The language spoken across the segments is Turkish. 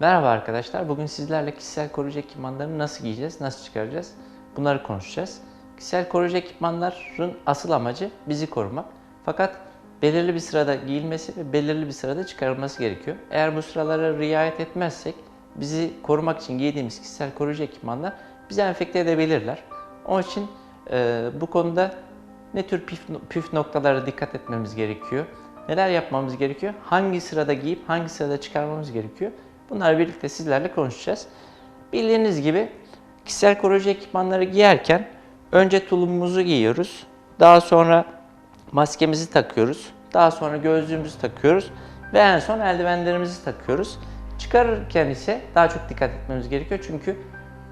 Merhaba arkadaşlar. Bugün sizlerle kişisel koruyucu ekipmanlarını nasıl giyeceğiz, nasıl çıkaracağız? Bunları konuşacağız. Kişisel koruyucu ekipmanların asıl amacı bizi korumak. Fakat belirli bir sırada giyilmesi ve belirli bir sırada çıkarılması gerekiyor. Eğer bu sıralara riayet etmezsek bizi korumak için giydiğimiz kişisel koruyucu ekipmanlar bizi enfekte edebilirler. Onun için bu konuda ne tür püf, püf noktalara dikkat etmemiz gerekiyor? Neler yapmamız gerekiyor? Hangi sırada giyip hangi sırada çıkarmamız gerekiyor? Bunları birlikte sizlerle konuşacağız. Bildiğiniz gibi kişisel koruyucu ekipmanları giyerken önce tulumumuzu giyiyoruz. Daha sonra maskemizi takıyoruz. Daha sonra gözlüğümüzü takıyoruz ve en son eldivenlerimizi takıyoruz. Çıkarırken ise daha çok dikkat etmemiz gerekiyor çünkü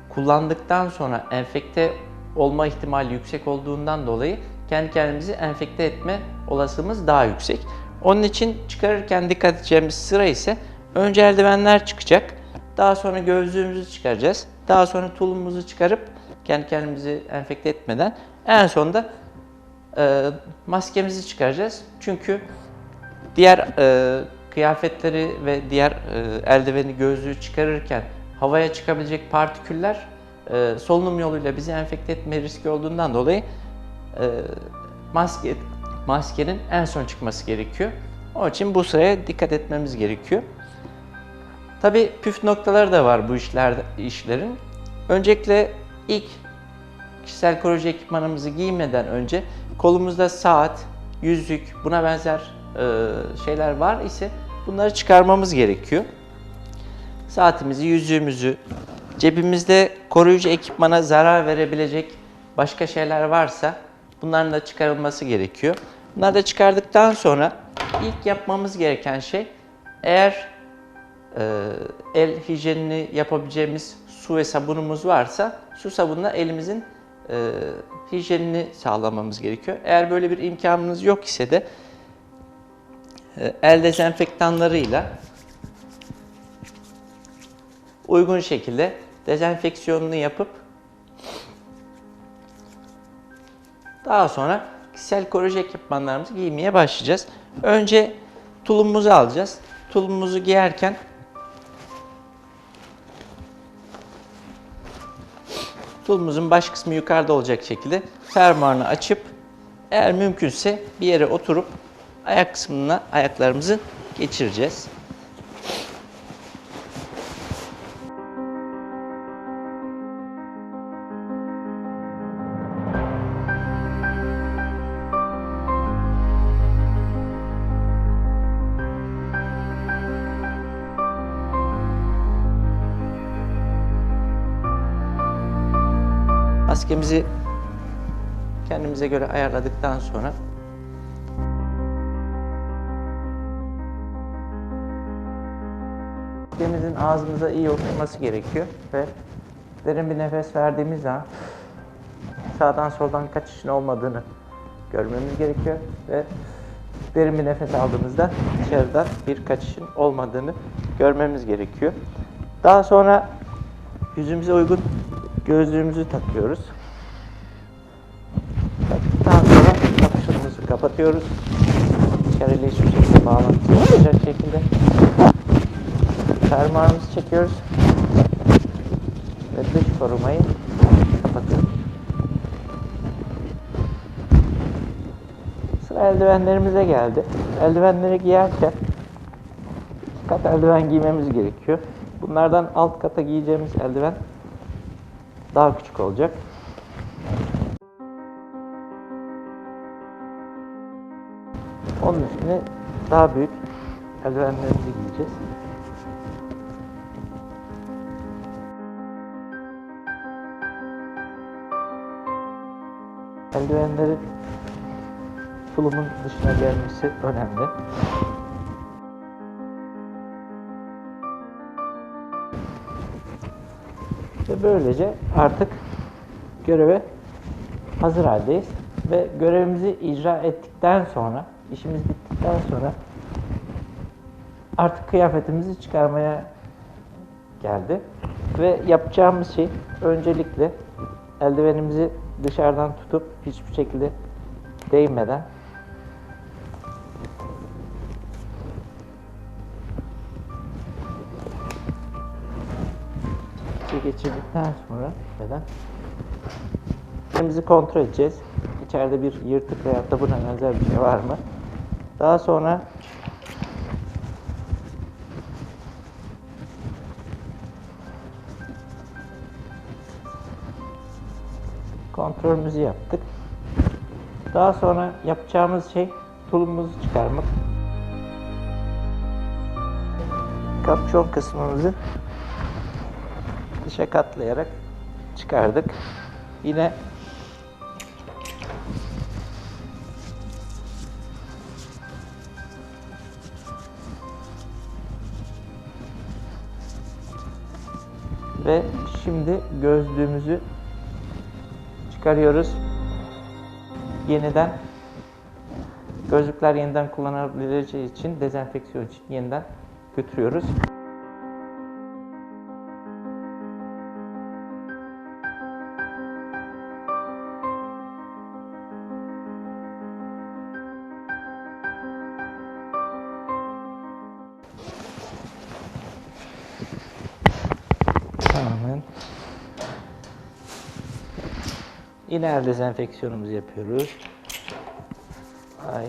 kullandıktan sonra enfekte olma ihtimali yüksek olduğundan dolayı kendi kendimizi enfekte etme olasılığımız daha yüksek. Onun için çıkarırken dikkat edeceğimiz sıra ise önce eldivenler çıkacak. Daha sonra gözlüğümüzü çıkaracağız. Daha sonra tulumumuzu çıkarıp kendi kendimizi enfekte etmeden en sonunda e, maskemizi çıkaracağız. Çünkü diğer e, kıyafetleri ve diğer e, eldiveni, gözlüğü çıkarırken havaya çıkabilecek partiküller e, solunum yoluyla bizi enfekte etme riski olduğundan dolayı e, maske maskenin en son çıkması gerekiyor. Onun için bu sıraya dikkat etmemiz gerekiyor. Tabi püf noktaları da var bu işlerde işlerin. Öncelikle ilk kişisel koruyucu ekipmanımızı giymeden önce kolumuzda saat, yüzük, buna benzer e, şeyler var ise bunları çıkarmamız gerekiyor. Saatimizi, yüzüğümüzü, cebimizde koruyucu ekipmana zarar verebilecek başka şeyler varsa bunların da çıkarılması gerekiyor. Bunları da çıkardıktan sonra ilk yapmamız gereken şey eğer e, el hijyenini yapabileceğimiz su ve sabunumuz varsa su sabunla elimizin e, hijyenini sağlamamız gerekiyor. Eğer böyle bir imkanınız yok ise de e, el dezenfektanlarıyla uygun şekilde dezenfeksiyonunu yapıp daha sonra kişisel koruyucu ekipmanlarımızı giymeye başlayacağız. Önce tulumumuzu alacağız. Tulumumuzu giyerken tulumumuzun baş kısmı yukarıda olacak şekilde fermuarını açıp eğer mümkünse bir yere oturup ayak kısmına ayaklarımızı geçireceğiz. Maskemizi kendimize göre ayarladıktan sonra maskemizin ağzımıza iyi oturması gerekiyor ve derin bir nefes verdiğimiz zaman sağdan soldan kaçışın olmadığını görmemiz gerekiyor ve derin bir nefes aldığımızda dışarıdan bir kaçışın olmadığını görmemiz gerekiyor. Daha sonra yüzümüze uygun gözlüğümüzü takıyoruz. Taktıktan sonra kapışımızı kapatıyoruz. İçeriyle hiçbir şekilde bağlantısı olmayacak şekilde fermuarımızı çekiyoruz ve dış korumayı kapatıyoruz. Sıra eldivenlerimize geldi. Eldivenleri giyerken iki kat eldiven giymemiz gerekiyor. Bunlardan alt kata giyeceğimiz eldiven daha küçük olacak. Onun üstüne daha büyük eldivenlerimizi giyeceğiz. Eldivenlerin tulumun dışına gelmesi önemli. Ve böylece artık göreve hazır haldeyiz. Ve görevimizi icra ettikten sonra, işimiz bittikten sonra artık kıyafetimizi çıkarmaya geldi. Ve yapacağımız şey öncelikle eldivenimizi dışarıdan tutup hiçbir şekilde değmeden geçirdikten sonra neden? Elimizi kontrol edeceğiz. İçeride bir yırtık veya da buna benzer bir şey var mı? Daha sonra kontrolümüzü yaptık. Daha sonra yapacağımız şey tulumumuzu çıkarmak. Kapşon kısmımızı dışa katlayarak çıkardık. Yine ve şimdi gözlüğümüzü çıkarıyoruz. Yeniden gözlükler yeniden kullanabileceği için dezenfeksiyon için yeniden götürüyoruz. Tamamen Yine el dezenfeksiyonumuzu yapıyoruz. Ay.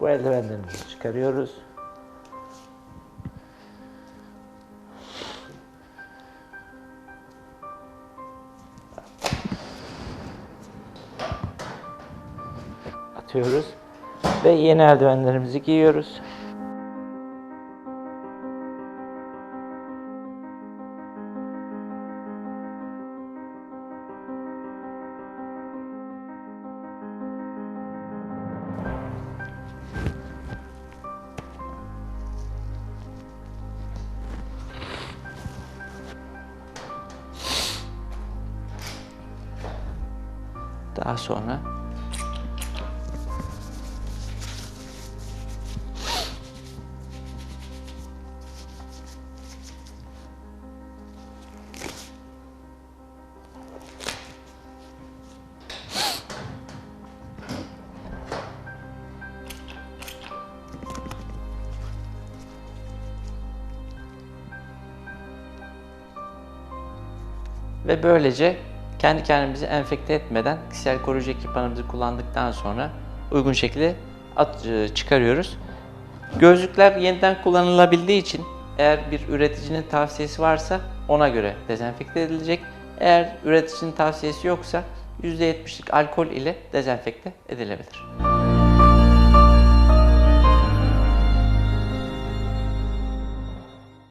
Bu eldivenlerimizi çıkarıyoruz. Atıyoruz ve yeni eldivenlerimizi giyiyoruz. Daha sonra. Ve böylece kendi kendimizi enfekte etmeden kişisel koruyucu ekipmanımızı kullandıktan sonra uygun şekilde at, e, çıkarıyoruz. Gözlükler yeniden kullanılabildiği için eğer bir üreticinin tavsiyesi varsa ona göre dezenfekte edilecek. Eğer üreticinin tavsiyesi yoksa %70'lik alkol ile dezenfekte edilebilir.